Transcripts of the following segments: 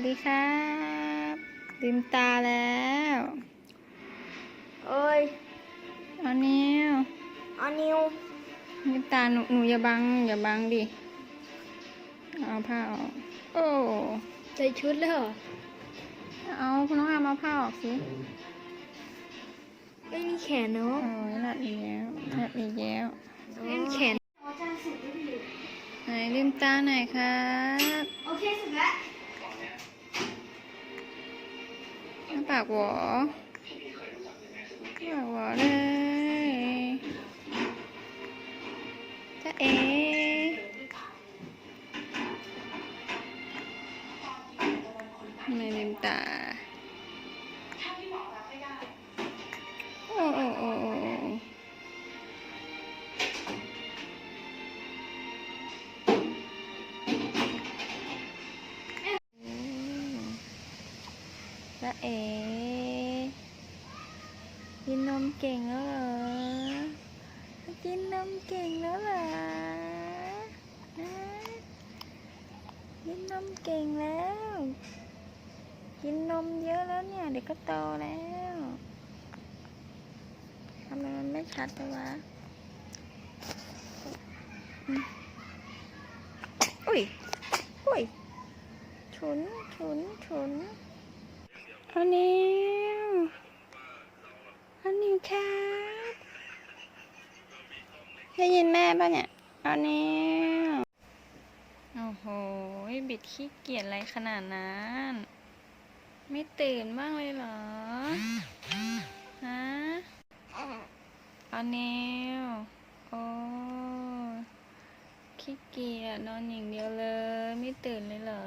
วัสดีครับลืมตาแล้วเอ้ยเอานิ้วเอานิวลืมตาหนูหนูอย่าบังอย่าบังดิเอาผ้าออกโอ้ใส่ชุดเลยเหรอเอาคุณน้องอามเอาผ้าออกสิไม่มีแขนเนาะโอ้ยหลัดอีกแล้วหลัดอีกแล้วไม่มีแขนไหนลืมตาหน่อยครับโอเคสุดแล้ว ปากหวอปากหวอเลยจ้าเอทำไม่ลืมตา เอกินนมเก่งแล้วเหรอ กินนมเก่งแล้วเหรอฮะกินนมเก่งแล้ว กินนมเยอะแล้วเนี่ย เด็กก็โตแล้วทำไมมันไม่ชัดเลยวะ อุ้ย อุ้ย ฉุน ฉุน ฉุน อานิวเอานิวครับได้ยินแม่ป่ะเนี่ยอานิวโอ้โหบิดขี้เกียจอะไรขนาดนั้น ไม่ตื่นบ้างเลยเหรอ ฮะเอาเนวโอ้ขี้เกียจนอนอย่างเดียวเลย ไม่ตื่นเลยเหรอ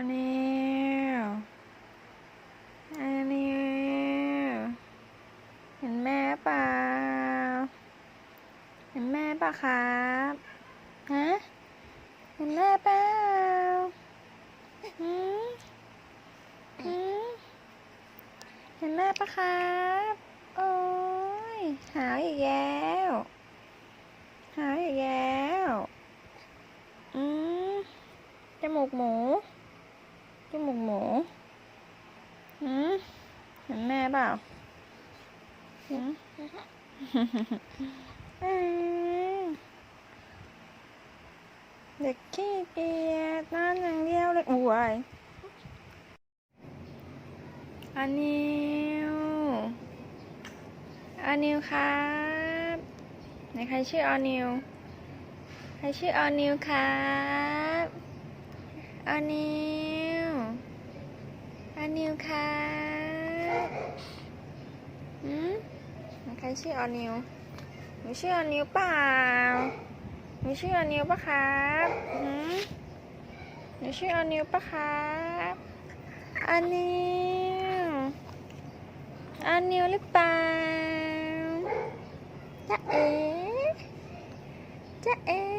อันนี้อันนี้เห็นแม่เปล่าเห็นแม่ปะครับฮะเห็นแม่เปล่าหืมหืมเห็นแม่ปะครับโอ้ยหาอีกแล้วหาอีกแล้วอืมจมูกหมู จมูกหมูหืมเห็นแม่เปล่าหืมอืมเด็กขี้เกียจนอนอย่างเดียวเลยอวยอันนิวอันนิวครับไหนใครชื่ออันนิวใครชื่ออันนิวครับอันนิว อันนิวครับหืมใครชื่ออันนิวหนูชื่ออนิวเปล่าหนูชื่ออนิวปะครับหืมหนูชื่ออนิวปะครับอนิวอนิวหรือเปล่าจ๊ะเอ๋จ๊ะเอ๋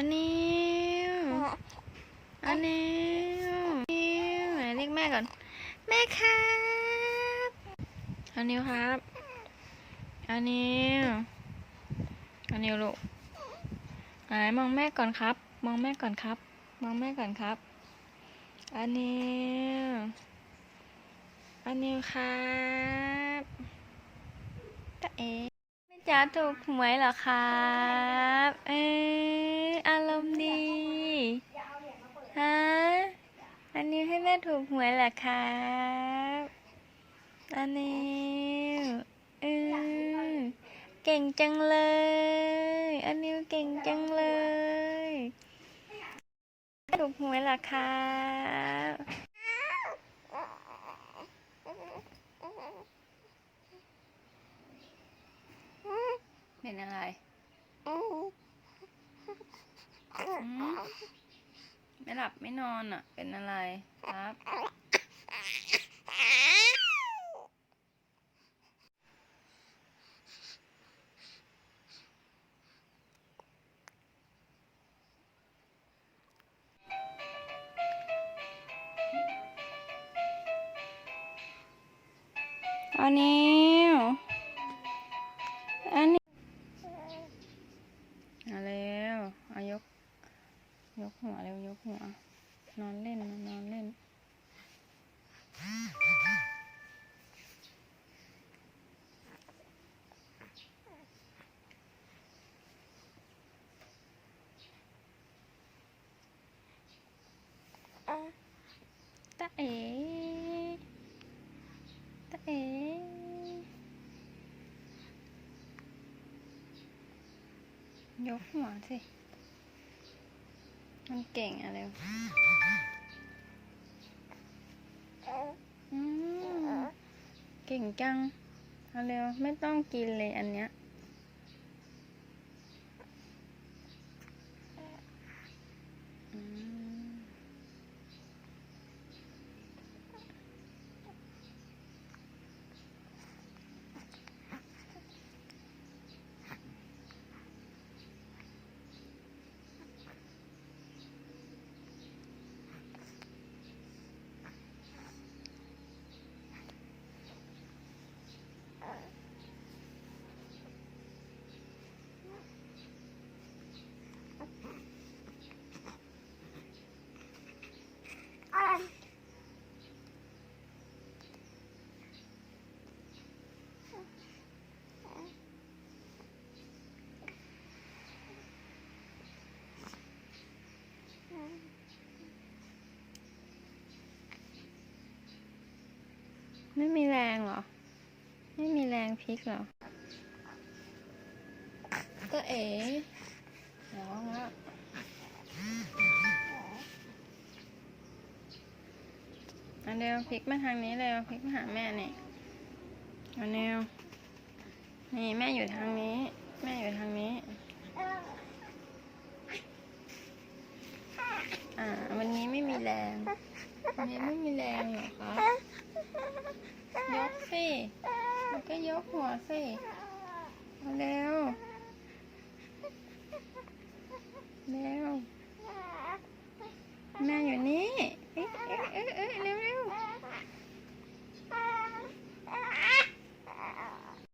อันนิวอันนิวนิวไหนเรียกแม่ก่อน แม่ครับอันนิวครับอันนิวอันนิวลูกไหนมองแม่ก่อนครับ มองแม่ก่อนครับ มองแม่ก่อนครับ อันนิวอันนิวครับตาเอ๋แม่จ๋าถูกหวยเหรอครับ เอ อารมณ์ดีฮะอันนิวให้แม่ถูกหวยเหรอครับอันนิวเออเก่งจังเลย อันนิวเก่งจังเลยถูกหวยเหรอครับเป็นอะไร ไม่หลับไม่นอนอะ เป็นอะไรครับ อันนี้ ตาเอ๋ตาเอ๋ยกหัวสิ มันเก่งอะเร็วอืมเก่งจัง เอาเร็ว ไม่ต้องกินเลยอันเนี้ย ไม่มีแรงเหรอ ไม่มีแรงพลิกเหรอ ก็เอ๋ เดียวพลิกมาทางนี้เร็วพลิกมาหาแม่นี่อันเดียนี่แม่อยู่ทางนี้ แม่อยู่ทางนี้อ่าวันนี้ไม่มีแรงวันนี้ไม่มีแรงเหรอคะยกสิมันก็ยกหัวสิเร็วเร็วแม่อยู่นี่ 哎哎哎哎，你们。